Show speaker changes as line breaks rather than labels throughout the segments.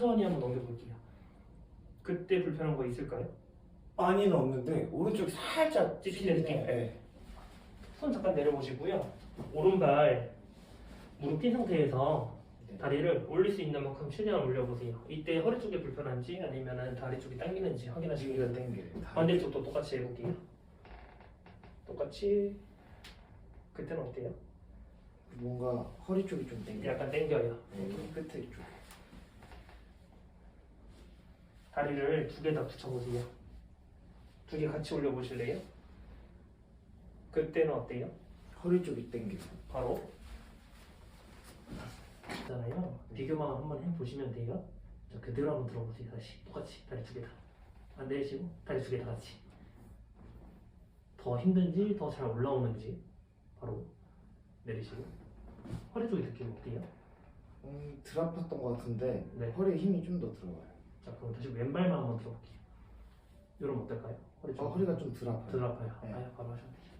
천천히 한번 넘겨볼게요. 그때 불편한 거 있을까요?
많이는 없는데 오른쪽이 살짝
찝히는 느낌?
네.
손 잠깐 내려보시고요. 오른발 무릎 낀 상태에서
네.
다리를 올릴 수 있는 만큼 최대한 올려보세요. 이때 허리 쪽이 불편한지 아니면 다리 쪽이 당기는지 확인하시고
여기가 땡겨요.
반대쪽도 똑같이 해볼게요. 똑같이 그때는 어때요?
뭔가 허리 쪽이 좀 땡겨.
약간 당겨요.
네, 끝에 쪽.
다리를 두 개 다 붙여보세요. 두 개 같이 올려보실래요? 그때는 어때요?
허리 쪽이 땡겨.
바로 있잖아요. 비교만 한번 해보시면 돼요. 자, 그대로 한번 들어보세요. 다시 똑같이 다리 두 개 다. 안 내리시고 다리 두 개 다 같이. 더 힘든지 더 잘 올라오는지 바로 내리시고 허리 쪽에 느낌 어때요?
음, 덜 아팠던 것 같은데
네.
허리에 힘이 좀 더 들어가요.
자 그럼 다시 왼발만 한번 들어볼게요. 이러면 어떨까요? 허리 쪽.
어, 허리가 좀 덜 아파요.
덜 아파요.
네.
아야 바로 하셔도 돼요.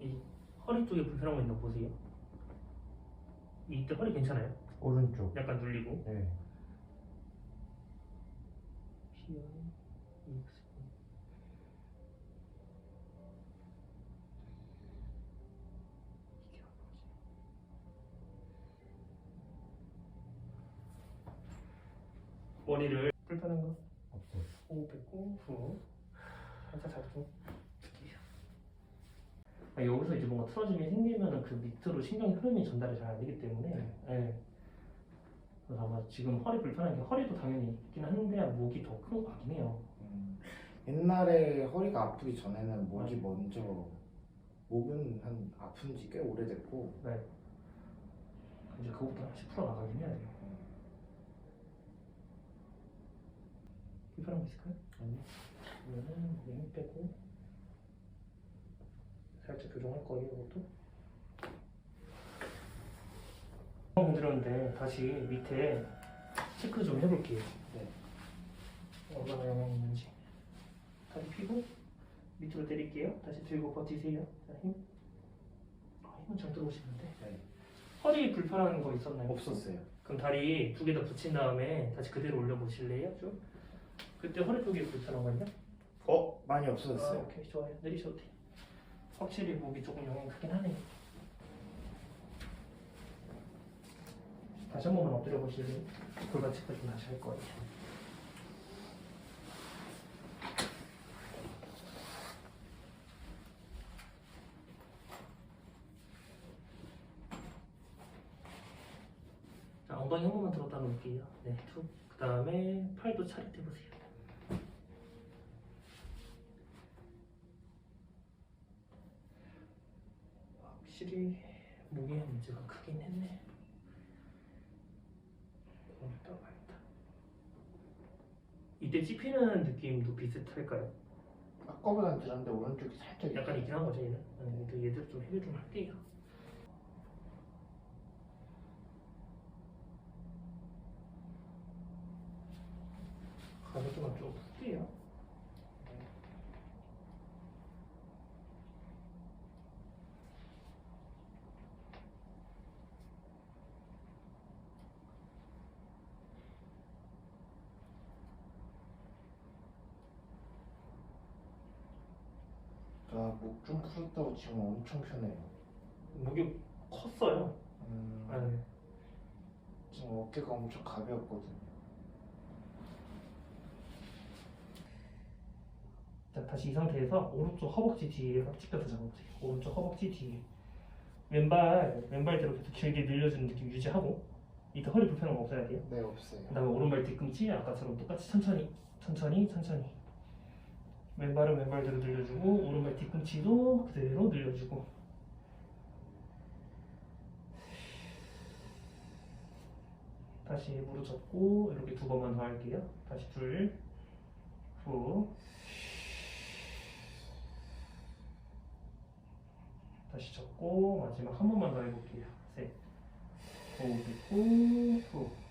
이 허리 쪽에 불편한 거 있나 보세요. 이때 허리 괜찮아요?
오른쪽.
약간 눌리고.
네.
이게 뭐지? 머리를 불편한 거
없어요.
호흡 뱉고 후 살짝 잡고 아, 여기서 이제 뭔가 틀어짐이 생기면은 그 밑으로 신경 흐름이 전달이 잘 안 되기 때문에
네.
예. 그래서 아마 지금 허리 불편한 게 허리도 당연히 있긴 한데 목이 더큰것 같긴 해요.
음, 옛날에 허리가 아프기 전에는 목이 먼저 목은 한 아픈 지 꽤 오래됐고
네. 이제 그것부터 하나씩 풀어 나가긴 해야 돼요. 불편한 거 있을까요?
아니요.
그러면은 힘 빼고 살짝 교정할 거예요, 이것도. 건드렸는데 다시 밑에 체크 좀 해볼게요.
네.
얼마나 영향이 있는지. 다리 펴고 밑으로 때릴게요. 다시 들고 버티세요. 자, 힘. 아, 힘은 잘 들어오시는데.
네.
허리 불편한 거 있었나요?
없었어요.
그럼 다리 두 개 다 붙인 다음에 다시 그대로 올려보실래요? 좀? 그때 허리 쪽이 불편한 거냐?
어? 많이
아,
없어졌어요.
오케이 좋아요. 내리셔도 돼요. 확실히 목이 조금 영향이 크긴 하네요. 다시 한 번만 엎드려 보실래요? 골반 체크 좀 다시 할 거예요. 자, 엉덩이 한 번만 들었다 놓을게요. 네, 툭. 그 다음에 팔도 차렷해 보세요. 확실히 목에 문제가 크긴 했네. 고맙다 말다. 이때 찝히는 느낌도 비슷할까요?
아까보다는 덜한데 오른쪽이 살짝
약간 있긴 한 거죠 얘는? 네, 또 얘들 좀 해결 좀 할게요. 가볍게만 좀 풀게요.
목 좀 풀었다고 지금 엄청 편해요.
목이 컸어요.
음,
네.
지금 어깨가 엄청 가벼웠거든요.
자, 다시 이 상태에서 오른쪽 허벅지 뒤에 찍혀서 잡아보세요. 오른쪽 허벅지 뒤에. 왼발, 왼발대로 계속 길게 늘려주는 느낌 유지하고 이때 허리 불편한 거 없어야 돼요.
네 없어요.
그 다음에 오른발 뒤꿈치 아까처럼 똑같이 천천히, 천천히, 천천히. 왼발은 왼발대로 늘려주고 오른발 뒤꿈치도 그대로 늘려주고 다시 무릎 접고 이렇게 두 번만 더 할게요. 다시 둘, 후, 다시 접고 마지막 한 번만 더 해볼게요. 셋, 호흡 있고 후.